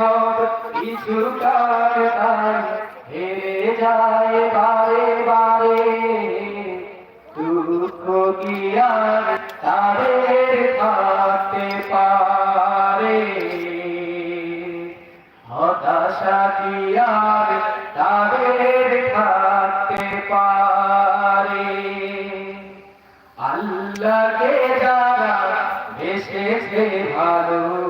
সব কিছু তার হেরে যায় তাদের থাকতে পারে? হতাশা আর তাদের থাকতে পারে? আল্লাহকে যারা ভালো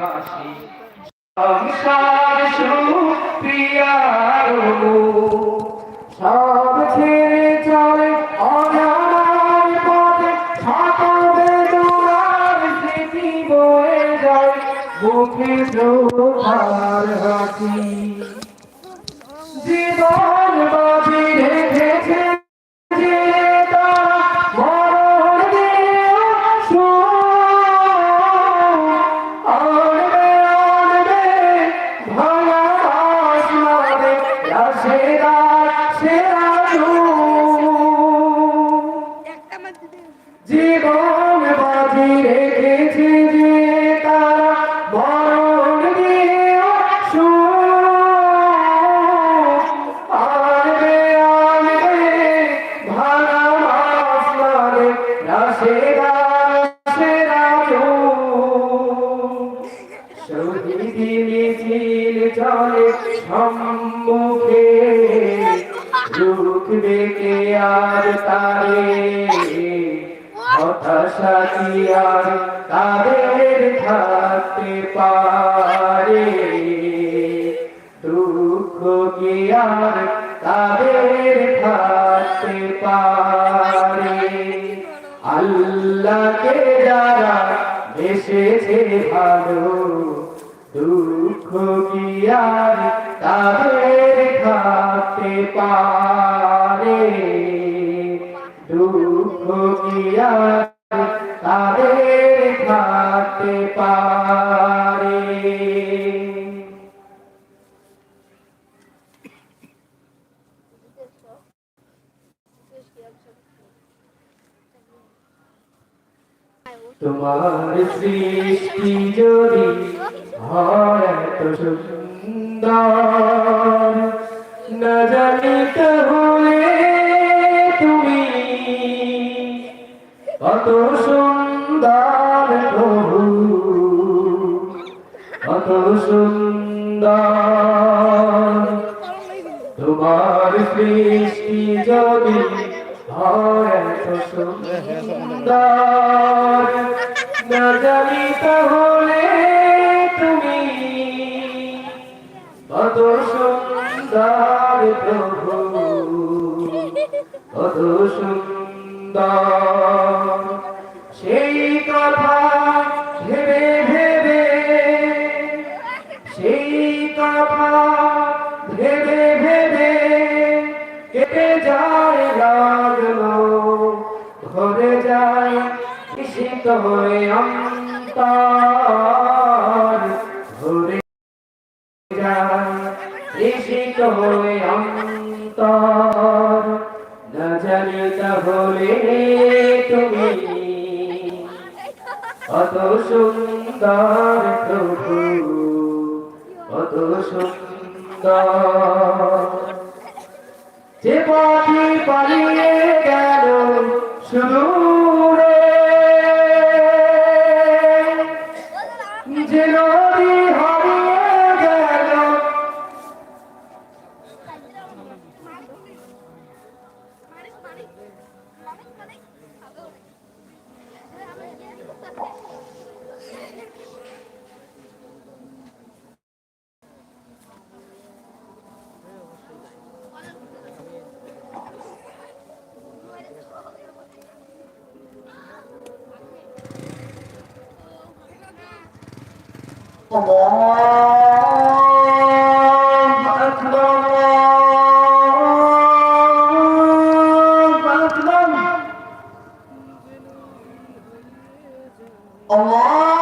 হাসি। সংসার সুপ্রিয়ার সব ছেড়ে চলে অজানার পথে শত বেদনার স্মৃতি বয়ে যায়। মুখে হাসি। সম্মুখে রুখবে কে আর তারে। হতাশা কি তাদের থাকতে পারে। দুঃখ কি আর তাদের থাকতে পারে? আল্লাহকে যারা এসেছে ভালো, দুঃখ কি আর তাদের থাকতে পারে? আর তাদের থাকতে পারে তোমার সৃষ্টি যদি হয় এত সুন্দর না জানি তাহলে কত সুন্দর প্রভু। কত সুন্দর। তোমার সৃষ্টি যদি হয় সুন্দর। না জানি তাহলে তুমি কত সুন্দর প্রভু। কত সুন্দর। কথা ভেবে ভেবে কেটে যায় লাগল ভরে যায় শীত হয়ে অন্তর। ভরে যায় শীত হয়ে অন্তর। না জানি তাহলে তুমি কত সুন্দর প্রভু। যে পথে পালিয়ে গেল সুদূরে যে নদী হারিয়ে গেল Allah